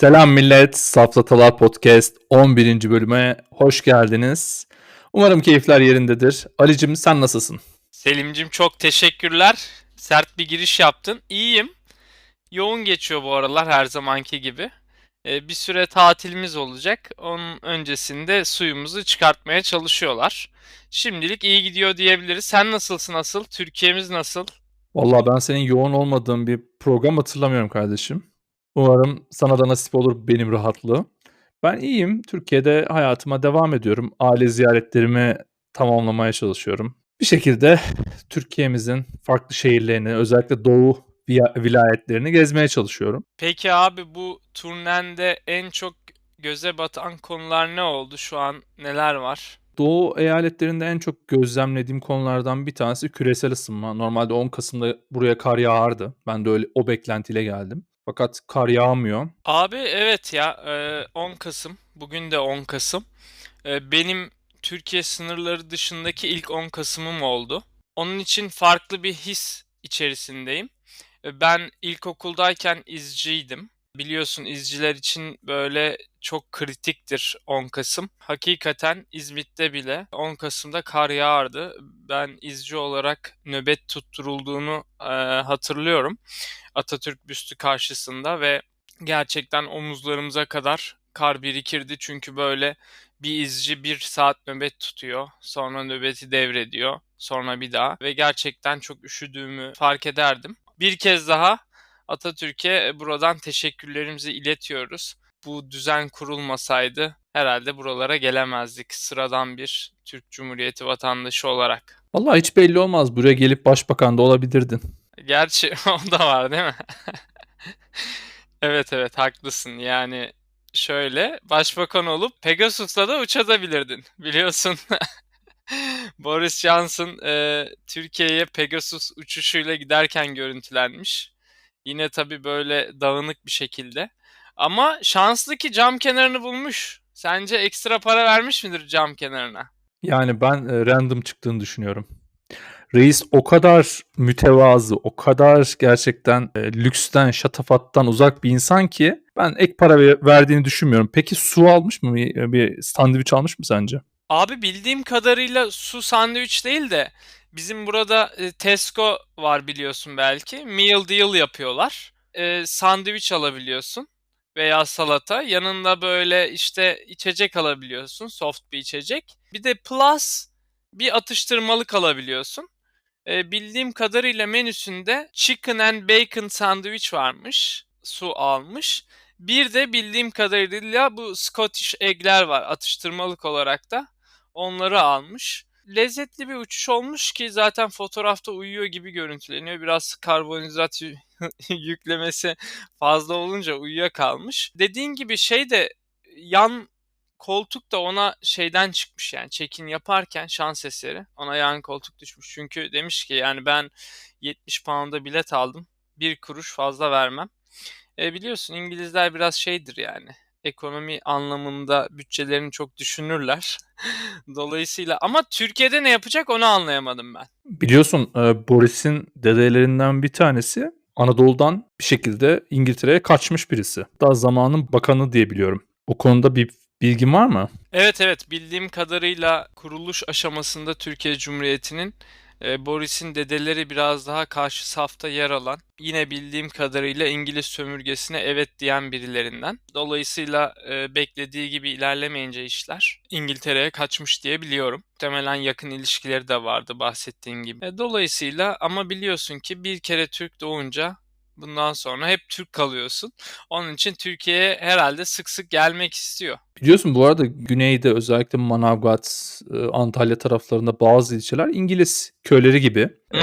Selam millet, Saflatalar Podcast 11. bölüme hoş geldiniz. Umarım keyifler yerindedir. Alicim sen nasılsın? Selimcim çok teşekkürler. Sert bir giriş yaptın. İyiyim. Yoğun geçiyor bu aralar her zamanki gibi. Ee, bir süre tatilimiz olacak. Onun öncesinde suyumuzu çıkartmaya çalışıyorlar. Şimdilik iyi gidiyor diyebiliriz. Sen nasılsın asıl? Türkiye'miz nasıl? Vallahi ben senin yoğun olmadığın bir program hatırlamıyorum kardeşim. Umarım sana da nasip olur benim rahatlığı. Ben iyiyim. Türkiye'de hayatıma devam ediyorum. Aile ziyaretlerimi tamamlamaya çalışıyorum. Bir şekilde Türkiye'mizin farklı şehirlerini, özellikle doğu vilayetlerini gezmeye çalışıyorum. Peki abi bu turnende en çok göze batan konular ne oldu? Şu an neler var? Doğu eyaletlerinde en çok gözlemlediğim konulardan bir tanesi küresel ısınma. Normalde 10 Kasım'da buraya kar yağardı. Ben de öyle o beklentiyle geldim. Fakat kar yağmıyor. Abi evet ya e, 10 Kasım bugün de 10 Kasım E, benim Türkiye sınırları dışındaki ilk 10 Kasım'ım oldu. Onun için farklı bir his içerisindeyim. E, Ben ilkokuldayken izciydim. Biliyorsun izciler için böyle çok kritiktir 10 Kasım. Hakikaten İzmit'te bile 10 Kasım'da kar yağardı. Ben izci olarak nöbet tutturulduğunu e, hatırlıyorum. Atatürk büstü karşısında ve gerçekten omuzlarımıza kadar kar birikirdi. Çünkü böyle bir izci bir saat nöbet tutuyor. Sonra nöbeti devrediyor. Sonra bir daha ve gerçekten çok üşüdüğümü fark ederdim. Bir kez daha Atatürk'e buradan teşekkürlerimizi iletiyoruz. Bu düzen kurulmasaydı herhalde buralara gelemezdik sıradan bir Türk Cumhuriyeti vatandaşı olarak. Vallahi hiç belli olmaz. Buraya gelip başbakan da olabilirdin. Gerçi o da var değil mi? Evet evet haklısın. Yani şöyle başbakan olup Pegasus'la da uçabilirdin biliyorsun. Boris Johnson e, Türkiye'ye Pegasus uçuşuyla giderken görüntülenmiş. Yine tabii böyle dağınık bir şekilde. Ama şanslı ki cam kenarını bulmuş. Sence ekstra para vermiş midir cam kenarına? Yani ben e, random çıktığını düşünüyorum. Reis o kadar mütevazı, o kadar gerçekten e, lüksten, şatafattan uzak bir insan ki ben ek para ver- verdiğini düşünmüyorum. Peki su almış mı? Bir, bir sandviç almış mı sence? Abi bildiğim kadarıyla su sandviç değil de bizim burada e, Tesco var biliyorsun belki. Meal deal yapıyorlar. E, sandviç alabiliyorsun veya salata. Yanında böyle işte içecek alabiliyorsun. Soft bir içecek. Bir de plus bir atıştırmalık alabiliyorsun. E, bildiğim kadarıyla menüsünde chicken and bacon sandviç varmış. Su almış. Bir de bildiğim kadarıyla bu Scottish egg'ler var atıştırmalık olarak da. Onları almış. Lezzetli bir uçuş olmuş ki zaten fotoğrafta uyuyor gibi görüntüleniyor. Biraz karbonhidrat yü- yüklemesi fazla olunca uyuyakalmış. Dediğin gibi şey de yan koltuk da ona şeyden çıkmış yani check-in yaparken şans eseri ona yan koltuk düşmüş. Çünkü demiş ki yani ben 70 pound'a bilet aldım. Bir kuruş fazla vermem. E, biliyorsun İngilizler biraz şeydir yani. Ekonomi anlamında bütçelerini çok düşünürler. Dolayısıyla ama Türkiye'de ne yapacak onu anlayamadım ben. Biliyorsun e, Boris'in dedelerinden bir tanesi Anadolu'dan bir şekilde İngiltere'ye kaçmış birisi. Daha zamanın bakanı diye biliyorum. O konuda bir bilgin var mı? Evet evet bildiğim kadarıyla kuruluş aşamasında Türkiye Cumhuriyeti'nin e, Boris'in dedeleri biraz daha karşı safta yer alan, yine bildiğim kadarıyla İngiliz sömürgesine evet diyen birilerinden. Dolayısıyla e, beklediği gibi ilerlemeyince işler İngiltere'ye kaçmış diye biliyorum. Muhtemelen yakın ilişkileri de vardı bahsettiğin gibi. E, dolayısıyla ama biliyorsun ki bir kere Türk doğunca bundan sonra hep Türk kalıyorsun. Onun için Türkiye'ye herhalde sık sık gelmek istiyor. Biliyorsun bu arada güneyde özellikle Manavgat, e, Antalya taraflarında bazı ilçeler İngiliz köyleri gibi. E,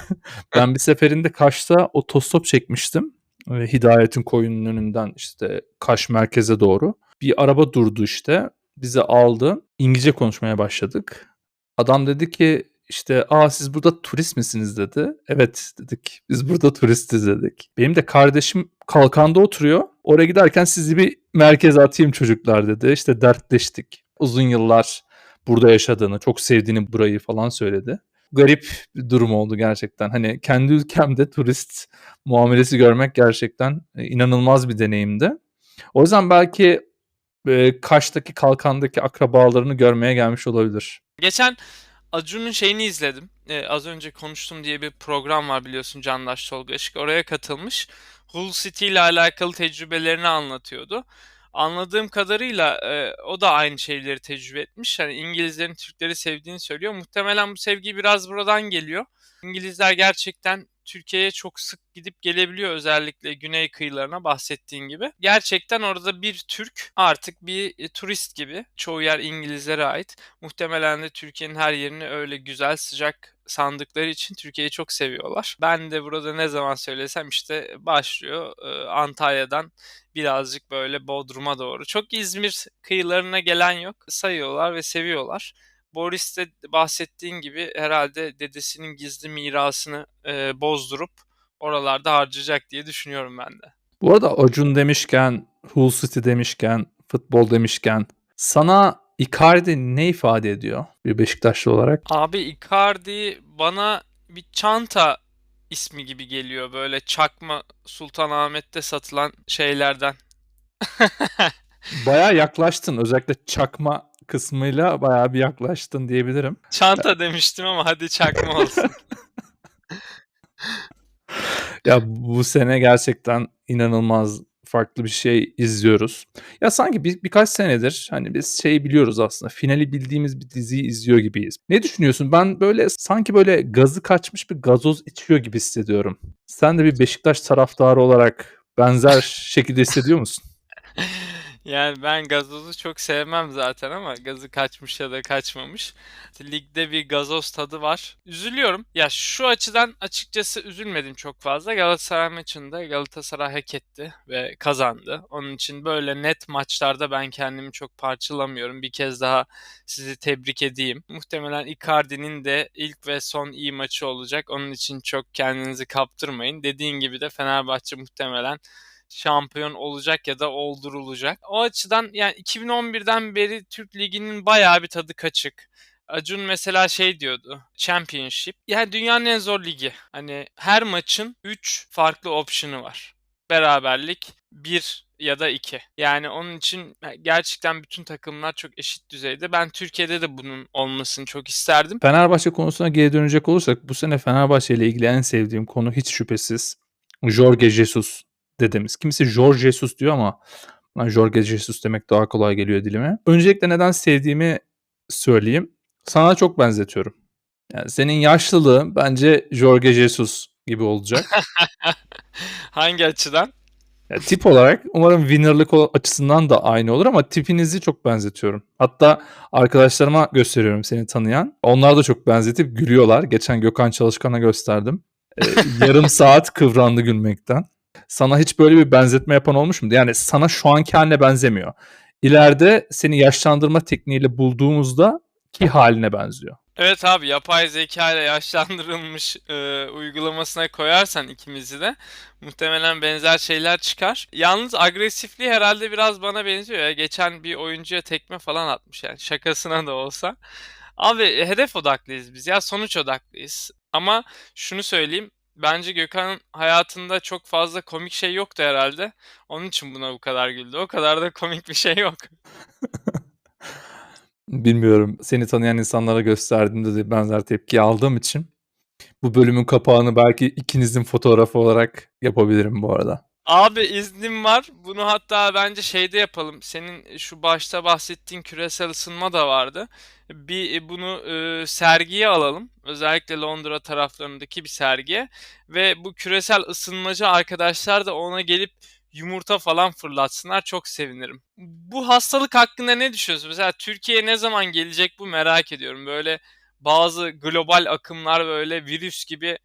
ben bir seferinde Kaş'ta otostop çekmiştim. E, Hidayet'in koyunun önünden işte Kaş merkeze doğru. Bir araba durdu işte. Bizi aldı. İngilizce konuşmaya başladık. Adam dedi ki işte aa siz burada turist misiniz dedi. Evet dedik. Biz burada turistiz dedik. Benim de kardeşim kalkanda oturuyor. Oraya giderken sizi bir merkeze atayım çocuklar dedi. İşte dertleştik. Uzun yıllar burada yaşadığını, çok sevdiğini burayı falan söyledi. Garip bir durum oldu gerçekten. Hani kendi ülkemde turist muamelesi görmek gerçekten e, inanılmaz bir deneyimdi. O yüzden belki, eee, Kaş'taki kalkandaki akrabalarını görmeye gelmiş olabilir. Geçen Acun'un şeyini izledim. Eee, az önce konuştum diye bir program var biliyorsun Candaş Tolga Işık. Oraya katılmış. Hull City ile alakalı tecrübelerini anlatıyordu. Anladığım kadarıyla, eee, o da aynı şeyleri tecrübe etmiş. Hani İngilizlerin Türkleri sevdiğini söylüyor. Muhtemelen bu sevgi biraz buradan geliyor. İngilizler gerçekten Türkiye'ye çok sık gidip gelebiliyor özellikle güney kıyılarına bahsettiğin gibi. Gerçekten orada bir Türk artık bir e, turist gibi. Çoğu yer İngilizlere ait. Muhtemelen de Türkiye'nin her yerini öyle güzel sıcak sandıkları için Türkiye'yi çok seviyorlar. Ben de burada ne zaman söylesem işte başlıyor e, Antalya'dan birazcık böyle Bodrum'a doğru. Çok İzmir kıyılarına gelen yok. Sayıyorlar ve seviyorlar. Boris de bahsettiğin gibi herhalde dedesinin gizli mirasını e, bozdurup oralarda harcayacak diye düşünüyorum ben de. Bu arada Acun demişken, Hull City demişken, futbol demişken sana Icardi ne ifade ediyor bir Beşiktaşlı olarak? Abi Icardi bana bir çanta ismi gibi geliyor böyle çakma Sultanahmet'te satılan şeylerden. Bayağı yaklaştın. Özellikle çakma kısmıyla bayağı bir yaklaştın diyebilirim. Çanta demiştim ama hadi çakma olsun. Ya bu sene gerçekten inanılmaz farklı bir şey izliyoruz. Ya sanki bir, birkaç senedir hani biz şeyi biliyoruz aslında. Finali bildiğimiz bir diziyi izliyor gibiyiz. Ne düşünüyorsun? Ben böyle sanki böyle gazı kaçmış bir gazoz içiyor gibi hissediyorum. Sen de bir Beşiktaş taraftarı olarak benzer şekilde hissediyor musun? Yani ben gazozu çok sevmem zaten ama gazı kaçmış ya da kaçmamış. Ligde bir gazoz tadı var. Üzülüyorum. Ya şu açıdan açıkçası üzülmedim çok fazla. Galatasaray maçında Galatasaray hak etti ve kazandı. Onun için böyle net maçlarda ben kendimi çok parçalamıyorum. Bir kez daha sizi tebrik edeyim. Muhtemelen Icardi'nin de ilk ve son iyi maçı olacak. Onun için çok kendinizi kaptırmayın. Dediğin gibi de Fenerbahçe muhtemelen şampiyon olacak ya da oldurulacak. O açıdan yani 2011'den beri Türk Ligi'nin bayağı bir tadı kaçık. Acun mesela şey diyordu. Championship. Yani dünyanın en zor ligi. Hani her maçın 3 farklı option'ı var. Beraberlik 1 ya da 2. Yani onun için gerçekten bütün takımlar çok eşit düzeyde. Ben Türkiye'de de bunun olmasını çok isterdim. Fenerbahçe konusuna geri dönecek olursak bu sene Fenerbahçe ile ilgili en sevdiğim konu hiç şüphesiz Jorge Jesus dedemiz. Kimisi Jorge Jesus diyor ama ben Jorge Jesus demek daha kolay geliyor dilime. Öncelikle neden sevdiğimi söyleyeyim. Sana çok benzetiyorum. Yani senin yaşlılığın bence Jorge Jesus gibi olacak. Hangi açıdan? Ya, tip olarak umarım winner'lık açısından da aynı olur ama tipinizi çok benzetiyorum. Hatta arkadaşlarıma gösteriyorum seni tanıyan. Onlar da çok benzetip gülüyorlar. Geçen Gökhan Çalışkan'a gösterdim. Ee, yarım saat kıvrandı gülmekten. Sana hiç böyle bir benzetme yapan olmuş mu? Yani sana şu anki haline benzemiyor. İleride seni yaşlandırma tekniğiyle bulduğumuzda ki haline benziyor. Evet abi yapay zeka ile yaşlandırılmış e, uygulamasına koyarsan ikimizi de muhtemelen benzer şeyler çıkar. Yalnız agresifliği herhalde biraz bana benziyor ya. Geçen bir oyuncuya tekme falan atmış yani şakasına da olsa. Abi hedef odaklıyız biz ya sonuç odaklıyız. Ama şunu söyleyeyim bence Gökhan'ın hayatında çok fazla komik şey yoktu herhalde. Onun için buna bu kadar güldü. O kadar da komik bir şey yok. Bilmiyorum. Seni tanıyan insanlara gösterdiğimde de benzer tepki aldığım için bu bölümün kapağını belki ikinizin fotoğrafı olarak yapabilirim bu arada. Abi iznim var. Bunu hatta bence şeyde yapalım. Senin şu başta bahsettiğin küresel ısınma da vardı. Bir e, bunu e, sergiye alalım. Özellikle Londra taraflarındaki bir sergiye. Ve bu küresel ısınmacı arkadaşlar da ona gelip yumurta falan fırlatsınlar çok sevinirim. Bu hastalık hakkında ne düşünüyorsun? Mesela Türkiye'ye ne zaman gelecek bu merak ediyorum. Böyle bazı global akımlar böyle virüs gibi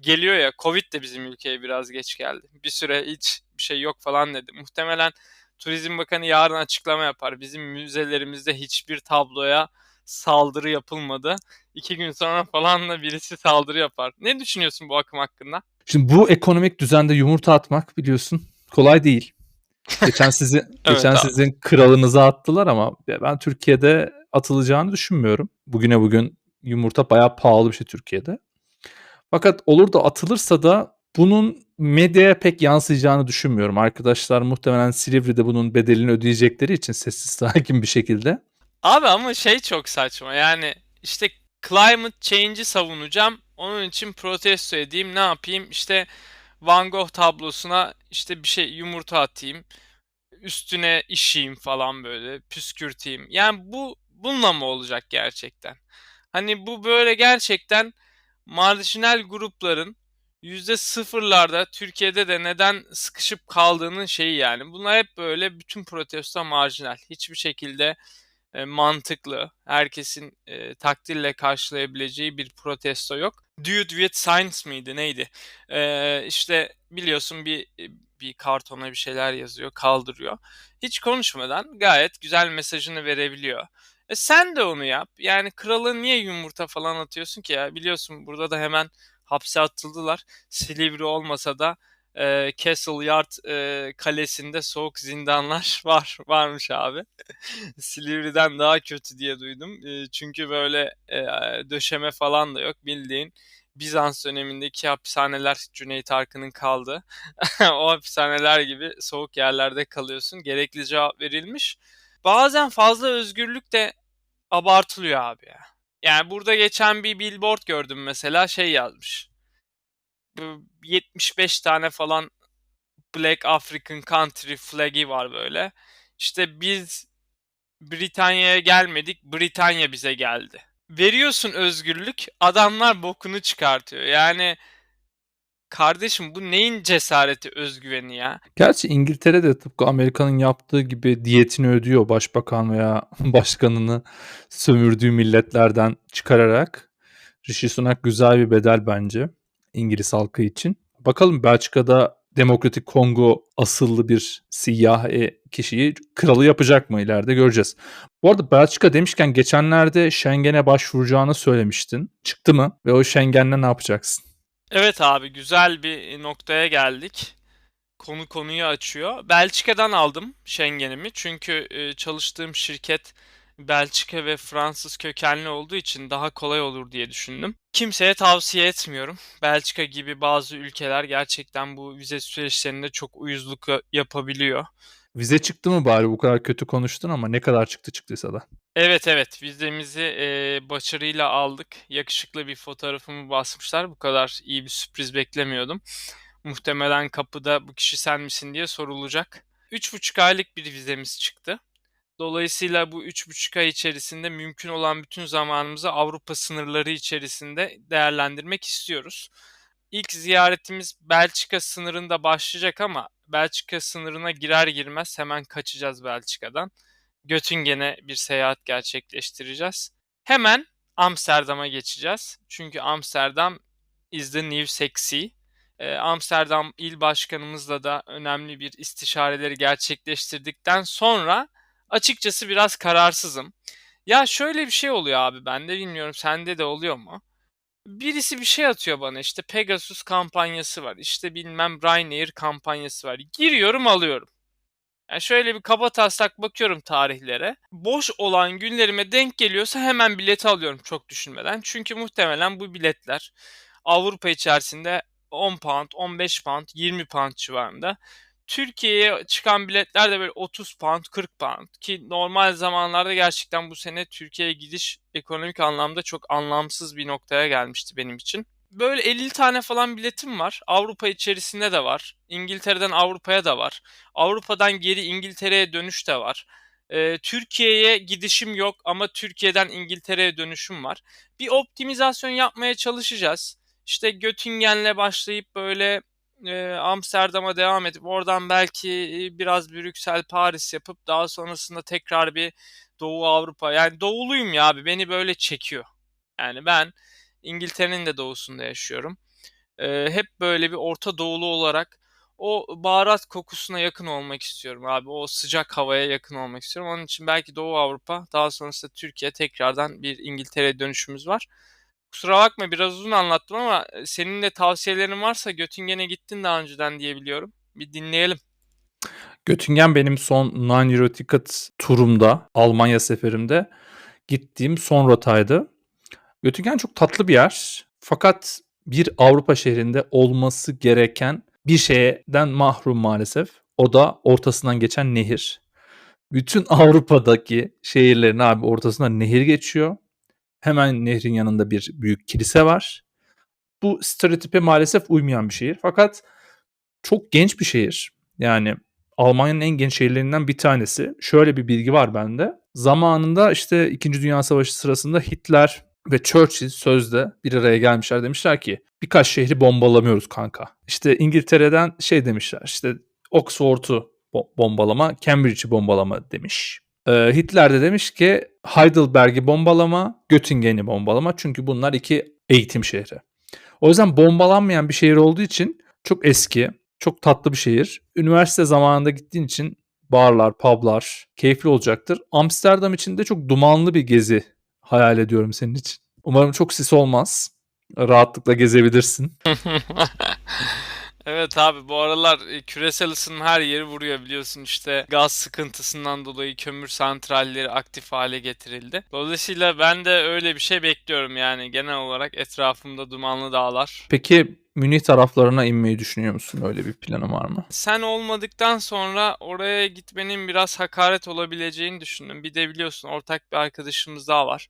geliyor ya. Covid de bizim ülkeye biraz geç geldi. Bir süre hiç bir şey yok falan dedi. Muhtemelen Turizm Bakanı yarın açıklama yapar. Bizim müzelerimizde hiçbir tabloya saldırı yapılmadı. İki gün sonra falan da birisi saldırı yapar. Ne düşünüyorsun bu akım hakkında? Şimdi bu ekonomik düzende yumurta atmak biliyorsun kolay değil. Geçen sizi evet, geçen abi. sizin kralınıza attılar ama ben Türkiye'de atılacağını düşünmüyorum. Bugüne bugün yumurta bayağı pahalı bir şey Türkiye'de. Fakat olur da atılırsa da Bunun medyaya pek yansıyacağını düşünmüyorum. Arkadaşlar muhtemelen Silivri'de bunun bedelini ödeyecekleri için sessiz sakin bir şekilde. Abi ama şey çok saçma yani işte climate change'i savunacağım. Onun için protesto edeyim. Ne yapayım? İşte Van Gogh tablosuna işte bir şey yumurta atayım. Üstüne işeyim falan böyle. Püskürteyim. Yani bu bununla mı olacak gerçekten? Hani bu böyle gerçekten marjinal grupların yüzde sıfırlarda Türkiye'de de neden sıkışıp kaldığının şeyi yani. Bunlar hep böyle bütün protesto marjinal. Hiçbir şekilde e, mantıklı, herkesin e, takdirle karşılayabileceği bir protesto yok. Dude with Science mıydı neydi? E, işte biliyorsun bir bir kartona bir şeyler yazıyor, kaldırıyor. Hiç konuşmadan gayet güzel mesajını verebiliyor. E sen de onu yap. Yani krala niye yumurta falan atıyorsun ki ya? Biliyorsun burada da hemen hapse atıldılar. Silivri olmasa da e, Castle Yard e, kalesinde soğuk zindanlar var varmış abi. Silivri'den daha kötü diye duydum. E, çünkü böyle e, döşeme falan da yok. Bildiğin Bizans dönemindeki hapishaneler Cüneyt Arkın'ın kaldı. o hapishaneler gibi soğuk yerlerde kalıyorsun. Gerekli cevap verilmiş. Bazen fazla özgürlük de abartılıyor abi ya. Yani burada geçen bir billboard gördüm mesela şey yazmış. 75 tane falan Black African Country flag'i var böyle. İşte biz Britanya'ya gelmedik, Britanya bize geldi. Veriyorsun özgürlük, adamlar bokunu çıkartıyor. Yani kardeşim bu neyin cesareti, özgüveni ya? Gerçi İngiltere'de tıpkı Amerika'nın yaptığı gibi diyetini ödüyor başbakan veya başkanını sömürdüğü milletlerden çıkararak. Rishi Sunak güzel bir bedel bence İngiliz halkı için. Bakalım Belçika'da Demokratik Kongo asıllı bir siyah kişiyi kralı yapacak mı ileride göreceğiz. Bu arada Belçika demişken geçenlerde Schengen'e başvuracağını söylemiştin. Çıktı mı? Ve o Schengen'le ne yapacaksın? Evet abi güzel bir noktaya geldik. Konu konuyu açıyor. Belçika'dan aldım Schengen'imi. Çünkü çalıştığım şirket Belçika ve Fransız kökenli olduğu için daha kolay olur diye düşündüm. Kimseye tavsiye etmiyorum. Belçika gibi bazı ülkeler gerçekten bu vize süreçlerinde çok uyuzluk yapabiliyor. Vize çıktı mı bari bu kadar kötü konuştun ama ne kadar çıktı çıktıysa da. Evet evet vizemizi e, başarıyla aldık. Yakışıklı bir fotoğrafımı basmışlar. Bu kadar iyi bir sürpriz beklemiyordum. Muhtemelen kapıda bu kişi sen misin diye sorulacak. 3,5 aylık bir vizemiz çıktı. Dolayısıyla bu 3,5 ay içerisinde mümkün olan bütün zamanımızı Avrupa sınırları içerisinde değerlendirmek istiyoruz. İlk ziyaretimiz Belçika sınırında başlayacak ama Belçika sınırına girer girmez hemen kaçacağız Belçika'dan. Göttingen'e bir seyahat gerçekleştireceğiz. Hemen Amsterdam'a geçeceğiz. Çünkü Amsterdam is the new sexy. Ee, Amsterdam il başkanımızla da önemli bir istişareleri gerçekleştirdikten sonra açıkçası biraz kararsızım. Ya şöyle bir şey oluyor abi ben de bilmiyorum sende de oluyor mu? Birisi bir şey atıyor bana işte Pegasus kampanyası var işte bilmem Ryanair kampanyası var. Giriyorum alıyorum. Yani şöyle bir kaba taslak bakıyorum tarihlere. Boş olan günlerime denk geliyorsa hemen bileti alıyorum çok düşünmeden. Çünkü muhtemelen bu biletler Avrupa içerisinde 10 pound, 15 pound, 20 pound civarında. Türkiye'ye çıkan biletler de böyle 30 pound, 40 pound ki normal zamanlarda gerçekten bu sene Türkiye'ye gidiş ekonomik anlamda çok anlamsız bir noktaya gelmişti benim için. Böyle 50 tane falan biletim var. Avrupa içerisinde de var. İngiltere'den Avrupa'ya da var. Avrupa'dan geri İngiltere'ye dönüş de var. Ee, Türkiye'ye gidişim yok ama Türkiye'den İngiltere'ye dönüşüm var. Bir optimizasyon yapmaya çalışacağız. İşte Göttingen'le başlayıp böyle e, Amsterdam'a devam edip oradan belki biraz Brüksel, Paris yapıp daha sonrasında tekrar bir Doğu Avrupa. Yani doğuluyum ya abi beni böyle çekiyor. Yani ben İngiltere'nin de doğusunda yaşıyorum. E, hep böyle bir Orta Doğulu olarak o baharat kokusuna yakın olmak istiyorum abi. O sıcak havaya yakın olmak istiyorum. Onun için belki Doğu Avrupa daha sonrasında Türkiye tekrardan bir İngiltere dönüşümüz var. Kusura bakma biraz uzun anlattım ama senin de tavsiyelerin varsa Göttingen'e gittin daha önceden diye biliyorum. Bir dinleyelim. Göttingen benim son non-Euro Ticket turumda, Almanya seferimde gittiğim son rotaydı. Göttingen çok tatlı bir yer. Fakat bir Avrupa şehrinde olması gereken bir şeyden mahrum maalesef. O da ortasından geçen nehir. Bütün Avrupa'daki şehirlerin abi ortasından nehir geçiyor. Hemen nehrin yanında bir büyük kilise var. Bu stereotipe maalesef uymayan bir şehir. Fakat çok genç bir şehir. Yani Almanya'nın en genç şehirlerinden bir tanesi. Şöyle bir bilgi var bende. Zamanında işte 2. Dünya Savaşı sırasında Hitler ve Churchill sözde bir araya gelmişler. Demişler ki birkaç şehri bombalamıyoruz kanka. İşte İngiltere'den şey demişler işte Oxford'u bombalama, Cambridge'i bombalama demiş. Ee, Hitler de demiş ki Heidelberg'i bombalama, Göttingen'i bombalama. Çünkü bunlar iki eğitim şehri. O yüzden bombalanmayan bir şehir olduğu için çok eski, çok tatlı bir şehir. Üniversite zamanında gittiğin için barlar, publar keyifli olacaktır. Amsterdam için de çok dumanlı bir gezi hayal ediyorum senin için. Umarım çok sis olmaz. Rahatlıkla gezebilirsin. Evet abi bu aralar e, küresel ısınma her yeri vuruyor biliyorsun işte gaz sıkıntısından dolayı kömür santralleri aktif hale getirildi. Dolayısıyla ben de öyle bir şey bekliyorum yani genel olarak etrafımda dumanlı dağlar. Peki Münih taraflarına inmeyi düşünüyor musun? Öyle bir planın var mı? Sen olmadıktan sonra oraya gitmenin biraz hakaret olabileceğini düşündüm. Bir de biliyorsun ortak bir arkadaşımız daha var.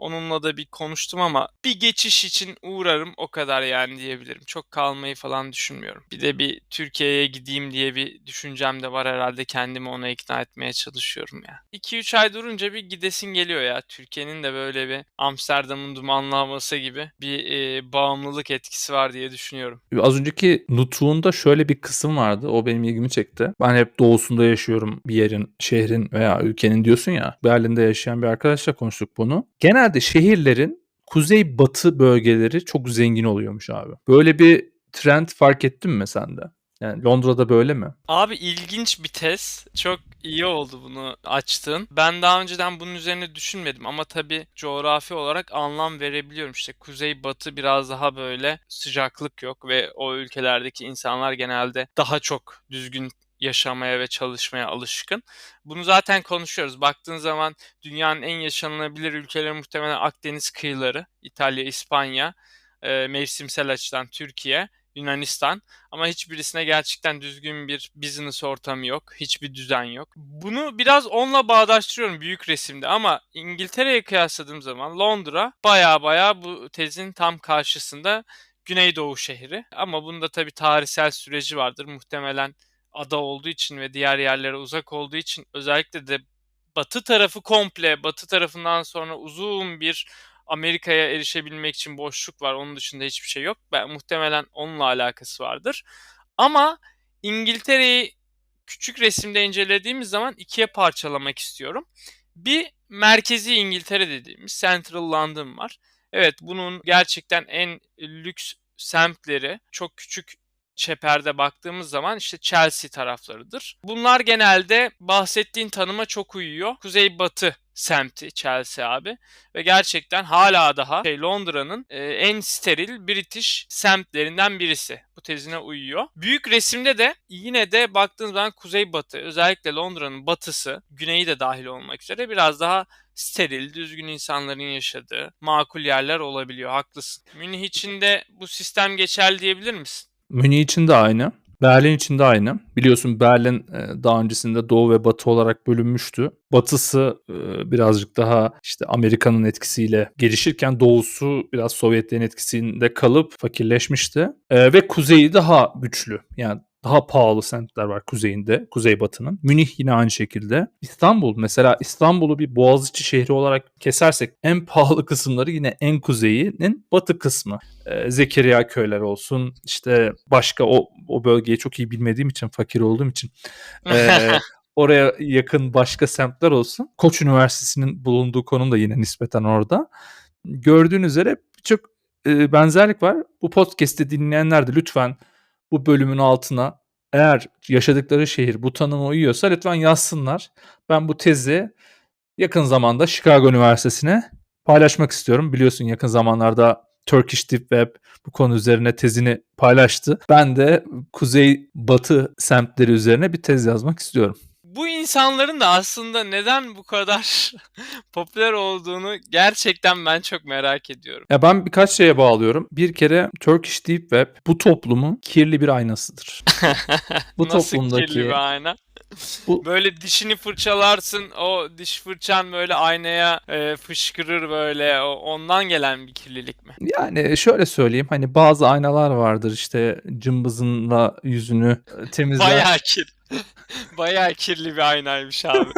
Onunla da bir konuştum ama bir geçiş için uğrarım o kadar yani diyebilirim. Çok kalmayı falan düşünmüyorum. Bir de bir Türkiye'ye gideyim diye bir düşüncem de var herhalde. Kendimi ona ikna etmeye çalışıyorum ya. 2-3 ay durunca bir gidesin geliyor ya. Türkiye'nin de böyle bir Amsterdam'ın dumanlı havası gibi bir e, bağımlılık etkisi var diye düşünüyorum. Az önceki nutuğunda şöyle bir kısım vardı. O benim ilgimi çekti. Ben hep doğusunda yaşıyorum bir yerin, şehrin veya ülkenin diyorsun ya. Berlin'de yaşayan bir arkadaşla konuştuk bunu. Genel genelde şehirlerin kuzey batı bölgeleri çok zengin oluyormuş abi. Böyle bir trend fark ettin mi sen de? Yani Londra'da böyle mi? Abi ilginç bir tez. Çok iyi oldu bunu açtığın. Ben daha önceden bunun üzerine düşünmedim ama tabii coğrafi olarak anlam verebiliyorum. İşte kuzey batı biraz daha böyle sıcaklık yok ve o ülkelerdeki insanlar genelde daha çok düzgün yaşamaya ve çalışmaya alışkın. Bunu zaten konuşuyoruz. Baktığın zaman dünyanın en yaşanılabilir ülkeleri muhtemelen Akdeniz kıyıları, İtalya, İspanya, e, mevsimsel açıdan Türkiye, Yunanistan ama hiçbirisine gerçekten düzgün bir business ortamı yok. Hiçbir düzen yok. Bunu biraz onunla bağdaştırıyorum büyük resimde ama İngiltere'ye kıyasladığım zaman Londra baya baya bu tezin tam karşısında Güneydoğu şehri. Ama bunda tabii tarihsel süreci vardır. Muhtemelen ada olduğu için ve diğer yerlere uzak olduğu için özellikle de batı tarafı komple batı tarafından sonra uzun bir Amerika'ya erişebilmek için boşluk var. Onun dışında hiçbir şey yok. Ben muhtemelen onunla alakası vardır. Ama İngiltere'yi küçük resimde incelediğimiz zaman ikiye parçalamak istiyorum. Bir merkezi İngiltere dediğimiz Central London var. Evet bunun gerçekten en lüks semtleri çok küçük çeperde baktığımız zaman işte Chelsea taraflarıdır. Bunlar genelde bahsettiğin tanıma çok uyuyor. Kuzey-batı semti Chelsea abi ve gerçekten hala daha şey Londra'nın e, en steril British semtlerinden birisi. Bu tezine uyuyor. Büyük resimde de yine de baktığınız zaman kuzey-batı özellikle Londra'nın batısı, güneyi de dahil olmak üzere biraz daha steril, düzgün insanların yaşadığı makul yerler olabiliyor. Haklısın. Münih için de bu sistem geçerli diyebilir misin? Münih için de aynı. Berlin için de aynı. Biliyorsun Berlin e, daha öncesinde doğu ve batı olarak bölünmüştü. Batısı e, birazcık daha işte Amerika'nın etkisiyle gelişirken doğusu biraz Sovyetlerin etkisinde kalıp fakirleşmişti. E, ve kuzeyi daha güçlü. Yani daha pahalı semtler var kuzeyinde, kuzeybatının. Münih yine aynı şekilde. İstanbul mesela İstanbul'u bir Boğaziçi şehri olarak kesersek en pahalı kısımları yine en kuzeyinin batı kısmı. Ee, Zekeriya köyler olsun işte başka o, o bölgeyi çok iyi bilmediğim için fakir olduğum için e, oraya yakın başka semtler olsun. Koç Üniversitesi'nin bulunduğu konum da yine nispeten orada. Gördüğün üzere birçok e, benzerlik var. Bu podcast'i dinleyenler de lütfen bu bölümün altına eğer yaşadıkları şehir bu tanıma uyuyorsa lütfen yazsınlar. Ben bu tezi yakın zamanda Chicago Üniversitesi'ne paylaşmak istiyorum. Biliyorsun yakın zamanlarda Turkish Deep Web bu konu üzerine tezini paylaştı. Ben de kuzey batı semtleri üzerine bir tez yazmak istiyorum. Bu insanların da aslında neden bu kadar popüler olduğunu gerçekten ben çok merak ediyorum. Ya ben birkaç şeye bağlıyorum. Bir kere Turkish Deep Web bu toplumun kirli bir aynasıdır. Bu Nasıl toplumdaki- kirli bir ayna? Bu- Böyle dişini fırçalarsın o diş fırçan böyle aynaya e, fışkırır böyle o- ondan gelen bir kirlilik mi? Yani şöyle söyleyeyim hani bazı aynalar vardır işte cımbızınla yüzünü e, temizler. Bayağı kirli. Bayağı kirli bir aynaymış abi.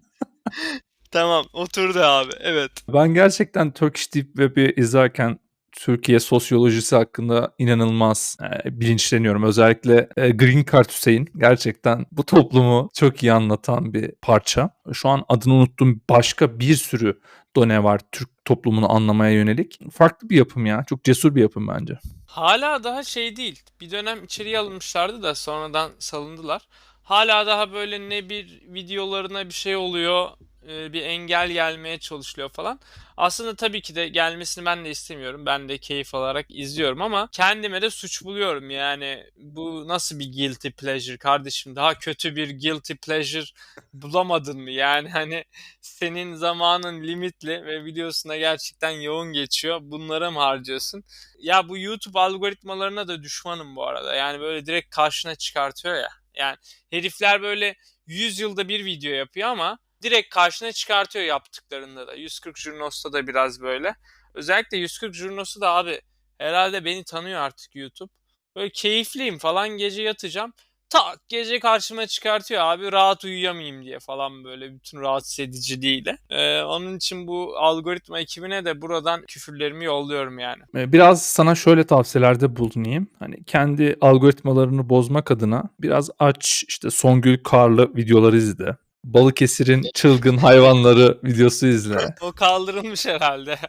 tamam oturdu abi evet. Ben gerçekten Turkish Deep Web'i izlerken Türkiye sosyolojisi hakkında inanılmaz e, bilinçleniyorum. Özellikle e, Green Card Hüseyin gerçekten bu toplumu çok iyi anlatan bir parça. Şu an adını unuttuğum başka bir sürü done var Türk toplumunu anlamaya yönelik. Farklı bir yapım ya. Çok cesur bir yapım bence. Hala daha şey değil. Bir dönem içeriye alınmışlardı da sonradan salındılar. Hala daha böyle ne bir videolarına bir şey oluyor, e, bir engel gelmeye çalışılıyor falan. Aslında tabii ki de gelmesini ben de istemiyorum. Ben de keyif alarak izliyorum ama kendime de suç buluyorum. Yani bu nasıl bir guilty pleasure kardeşim? Daha kötü bir guilty pleasure bulamadın mı? Yani hani senin zamanın limitli ve videosuna gerçekten yoğun geçiyor. Bunlara mı harcıyorsun? Ya bu YouTube algoritmalarına da düşmanım bu arada. Yani böyle direkt karşına çıkartıyor ya. Yani herifler böyle 100 yılda bir video yapıyor ama direkt karşına çıkartıyor yaptıklarında da. 140 Jurnos'ta da biraz böyle. Özellikle 140 Jurnos'u da abi herhalde beni tanıyor artık YouTube. Böyle keyifliyim falan gece yatacağım. Tak gece karşıma çıkartıyor abi rahat uyuyamayayım diye falan böyle bütün rahatsız ediciliğiyle. Ee, onun için bu algoritma ekibine de buradan küfürlerimi yolluyorum yani. Biraz sana şöyle tavsiyelerde bulunayım. Hani kendi algoritmalarını bozmak adına biraz aç işte Songül Karlı videoları izle. Balıkesir'in çılgın hayvanları videosu izle. O kaldırılmış herhalde.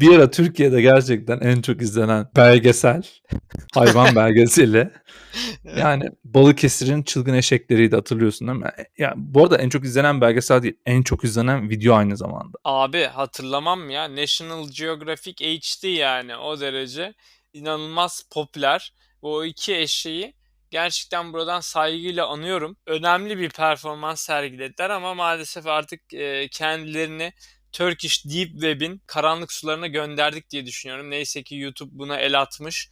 Bir ara Türkiye'de gerçekten en çok izlenen belgesel hayvan belgeseli. Yani Balıkesir'in çılgın eşekleriydi hatırlıyorsun değil mi? E, Ya bu arada en çok izlenen belgesel değil, en çok izlenen video aynı zamanda. Abi hatırlamam mı ya National Geographic HD yani o derece inanılmaz popüler. Bu iki eşeği gerçekten buradan saygıyla anıyorum. Önemli bir performans sergilediler ama maalesef artık e, kendilerini Turkish Deep Web'in karanlık sularına gönderdik diye düşünüyorum. Neyse ki YouTube buna el atmış.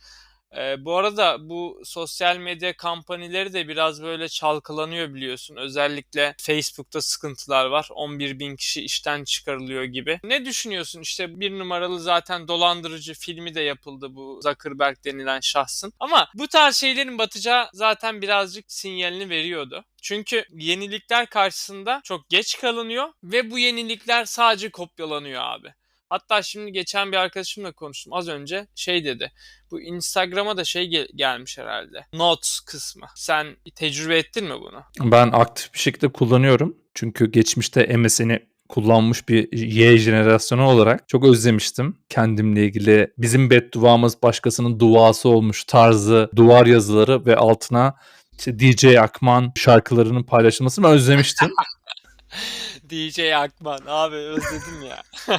Ee, bu arada bu sosyal medya kampanyaları da biraz böyle çalkalanıyor biliyorsun. Özellikle Facebook'ta sıkıntılar var. 11 bin kişi işten çıkarılıyor gibi. Ne düşünüyorsun? İşte bir numaralı zaten dolandırıcı filmi de yapıldı bu Zuckerberg denilen şahsın. Ama bu tarz şeylerin batacağı zaten birazcık sinyalini veriyordu. Çünkü yenilikler karşısında çok geç kalınıyor ve bu yenilikler sadece kopyalanıyor abi. Hatta şimdi geçen bir arkadaşımla konuştum az önce şey dedi. Bu Instagram'a da şey gel- gelmiş herhalde. Notes kısmı. Sen tecrübe ettin mi bunu? Ben aktif bir şekilde kullanıyorum. Çünkü geçmişte MSN'i kullanmış bir Y jenerasyonu olarak çok özlemiştim kendimle ilgili. Bizim bedduamız başkasının duası olmuş tarzı duvar yazıları ve altına işte DJ Akman şarkılarının paylaşılmasını özlemiştim. DJ Akman abi özledim ya.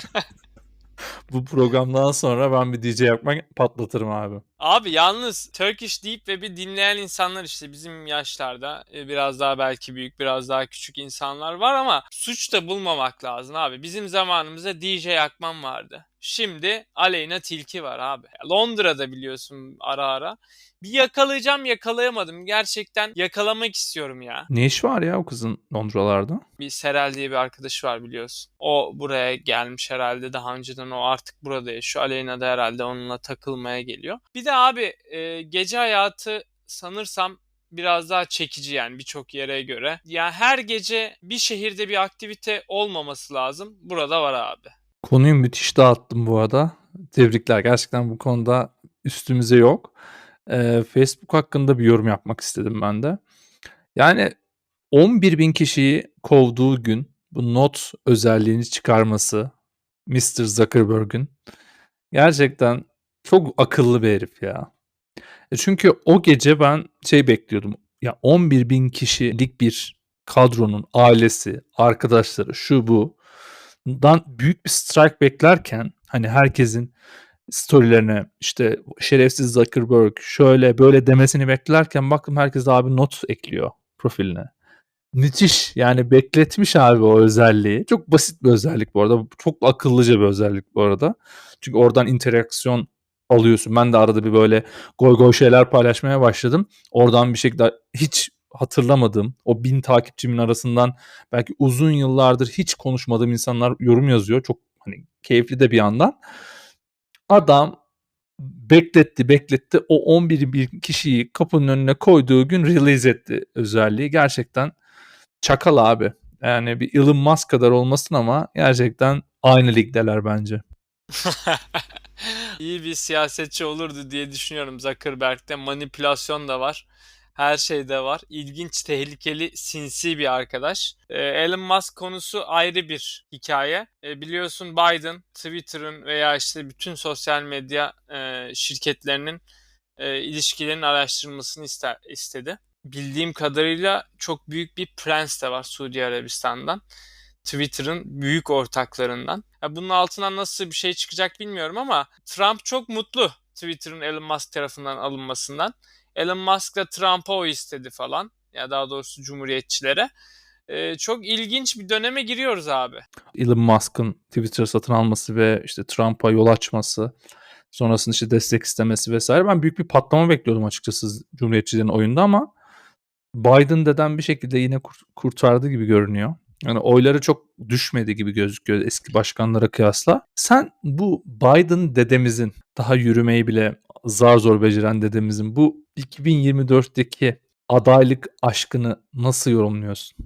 Bu programdan sonra ben bir DJ Akman patlatırım abi. Abi yalnız Turkish Deep Web'i dinleyen insanlar işte bizim yaşlarda e, biraz daha belki büyük biraz daha küçük insanlar var ama suç da bulmamak lazım abi. Bizim zamanımızda DJ Akman vardı. Şimdi Aleyna Tilki var abi. Londra'da biliyorsun ara ara. Bir yakalayacağım yakalayamadım. Gerçekten yakalamak istiyorum ya. Ne iş var ya o kızın Londralarda? Bir Serel diye bir arkadaşı var biliyorsun. O buraya gelmiş herhalde daha önceden o artık burada yaşıyor. Aleyna da herhalde onunla takılmaya geliyor. Bir de abi e, gece hayatı sanırsam biraz daha çekici yani birçok yere göre. Ya her gece bir şehirde bir aktivite olmaması lazım. Burada var abi. Konuyu müthiş dağıttım bu arada. Tebrikler. Gerçekten bu konuda üstümüze yok. Ee, Facebook hakkında bir yorum yapmak istedim ben de. Yani 11 bin kişiyi kovduğu gün bu not özelliğini çıkarması Mr. Zuckerberg'ün gerçekten çok akıllı bir herif ya. E Çünkü o gece ben şey bekliyordum. Ya 11 bin kişilik bir kadronun ailesi, arkadaşları, şu bu dan büyük bir strike beklerken hani herkesin storylerine işte şerefsiz Zuckerberg şöyle böyle demesini beklerken baktım herkes abi not ekliyor profiline. Müthiş. Yani bekletmiş abi o özelliği. Çok basit bir özellik bu arada. Çok akıllıca bir özellik bu arada. Çünkü oradan interaksiyon alıyorsun. Ben de arada bir böyle goy goy şeyler paylaşmaya başladım. Oradan bir şekilde hiç hatırlamadığım o bin takipçimin arasından belki uzun yıllardır hiç konuşmadığım insanlar yorum yazıyor. Çok hani keyifli de bir yandan. Adam bekletti bekletti o 11 bin kişiyi kapının önüne koyduğu gün release etti özelliği. Gerçekten çakal abi. Yani bir Elon Musk kadar olmasın ama gerçekten aynı ligdeler bence. İyi bir siyasetçi olurdu diye düşünüyorum Zuckerberg'de. Manipülasyon da var. Her şeyde var. İlginç, tehlikeli, sinsi bir arkadaş. Ee, Elon Musk konusu ayrı bir hikaye. Ee, biliyorsun Biden, Twitter'ın veya işte bütün sosyal medya e, şirketlerinin e, ilişkilerin araştırılmasını istedi. Bildiğim kadarıyla çok büyük bir prens de var Suudi Arabistan'dan. Twitter'ın büyük ortaklarından. Ya bunun altından nasıl bir şey çıkacak bilmiyorum ama Trump çok mutlu Twitter'ın Elon Musk tarafından alınmasından. Elon Musk da Trump'a o istedi falan. Ya daha doğrusu Cumhuriyetçilere. Ee, çok ilginç bir döneme giriyoruz abi. Elon Musk'ın Twitter satın alması ve işte Trump'a yol açması, sonrasında işte destek istemesi vesaire. Ben büyük bir patlama bekliyordum açıkçası Cumhuriyetçilerin oyunda ama Biden deden bir şekilde yine kurtardı gibi görünüyor. Yani oyları çok düşmedi gibi gözüküyor eski başkanlara kıyasla. Sen bu Biden dedemizin daha yürümeyi bile zar zor beceren dedemizin bu 2024'teki adaylık aşkını nasıl yorumluyorsun?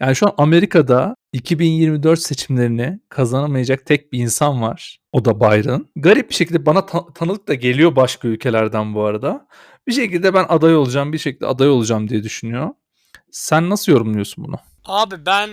Yani şu an Amerika'da 2024 seçimlerini kazanamayacak tek bir insan var. O da Biden. Garip bir şekilde bana ta- tanıdık da geliyor başka ülkelerden bu arada. Bir şekilde ben aday olacağım, bir şekilde aday olacağım diye düşünüyor. Sen nasıl yorumluyorsun bunu? Abi ben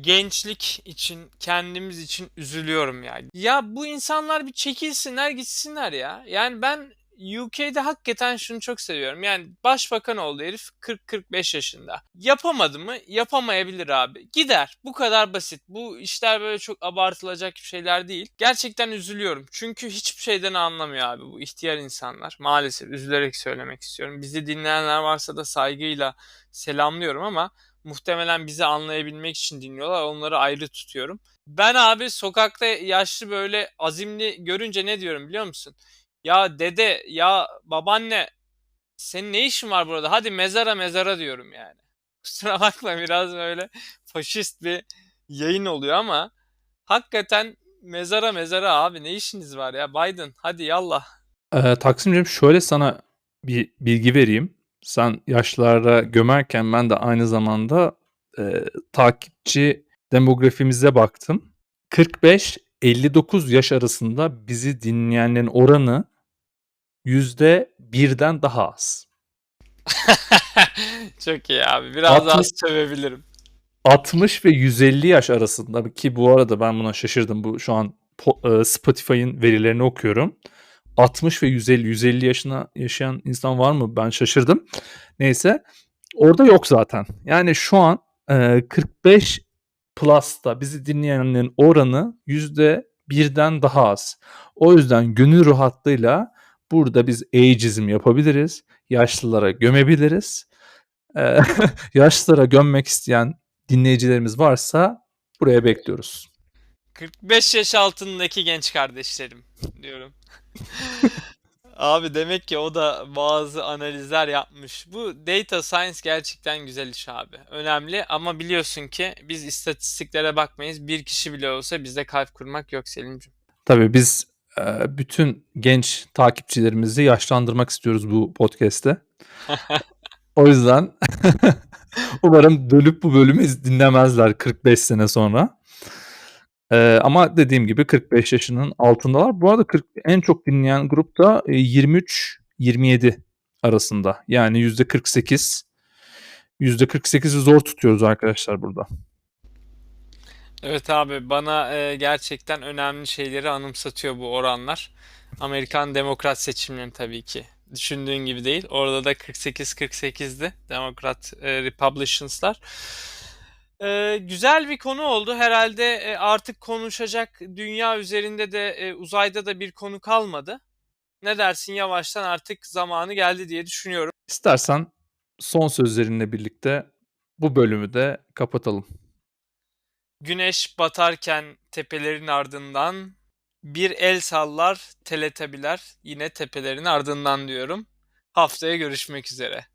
gençlik için, kendimiz için üzülüyorum ya. Ya bu insanlar bir çekilsinler, gitsinler ya. Yani ben UK'de hakikaten şunu çok seviyorum. Yani başbakan oldu herif 40-45 yaşında. Yapamadı mı? Yapamayabilir abi. Gider. Bu kadar basit. Bu işler böyle çok abartılacak şeyler değil. Gerçekten üzülüyorum. Çünkü hiçbir şeyden anlamıyor abi bu ihtiyar insanlar. Maalesef üzülerek söylemek istiyorum. Bizi dinleyenler varsa da saygıyla selamlıyorum ama muhtemelen bizi anlayabilmek için dinliyorlar. Onları ayrı tutuyorum. Ben abi sokakta yaşlı böyle azimli görünce ne diyorum biliyor musun? Ya dede ya babaanne senin ne işin var burada? Hadi mezara mezara diyorum yani. Kusura bakma biraz böyle faşist bir yayın oluyor ama hakikaten mezara mezara abi ne işiniz var ya Biden hadi yallah. Ee, Taksimciğim şöyle sana bir bilgi vereyim. Sen yaşlarda gömerken ben de aynı zamanda e, takipçi demografimize baktım. 45-59 yaş arasında bizi dinleyenlerin oranı yüzde birden daha az. Çok iyi abi. Biraz 60, daha sövebilirim. 60 ve 150 yaş arasında ki bu arada ben buna şaşırdım. Bu şu an e, Spotify'ın verilerini okuyorum. 60 ve 150 150 yaşına yaşayan insan var mı? Ben şaşırdım. Neyse. Orada yok zaten. Yani şu an e, 45 Plus'ta bizi dinleyenlerin oranı yüzde birden daha az. O yüzden gönül rahatlığıyla Burada biz ageism yapabiliriz. Yaşlılara gömebiliriz. Ee, yaşlılara gömmek isteyen dinleyicilerimiz varsa buraya bekliyoruz. 45 yaş altındaki genç kardeşlerim diyorum. Abi demek ki o da bazı analizler yapmış. Bu data science gerçekten güzel iş abi. Önemli ama biliyorsun ki biz istatistiklere bakmayız. Bir kişi bile olsa bizde kalp kurmak yok Selim'ciğim. Tabii biz bütün genç takipçilerimizi yaşlandırmak istiyoruz bu podcast'te. o yüzden umarım dönüp bu bölümü dinlemezler 45 sene sonra. Ee, ama dediğim gibi 45 yaşının altındalar. Bu arada 40, en çok dinleyen grup da 23-27 arasında. Yani %48. %48'i zor tutuyoruz arkadaşlar burada. Evet abi bana e, gerçekten önemli şeyleri anımsatıyor bu oranlar. Amerikan demokrat seçimlerini tabii ki. Düşündüğün gibi değil. Orada da 48-48'di Demokrat e, Republicans'lar. E, güzel bir konu oldu. Herhalde e, artık konuşacak dünya üzerinde de e, uzayda da bir konu kalmadı. Ne dersin yavaştan artık zamanı geldi diye düşünüyorum. İstersen son sözlerinle birlikte Bu bölümü de kapatalım. Güneş batarken tepelerin ardından bir el sallar Teletabiler yine tepelerin ardından diyorum. Haftaya görüşmek üzere.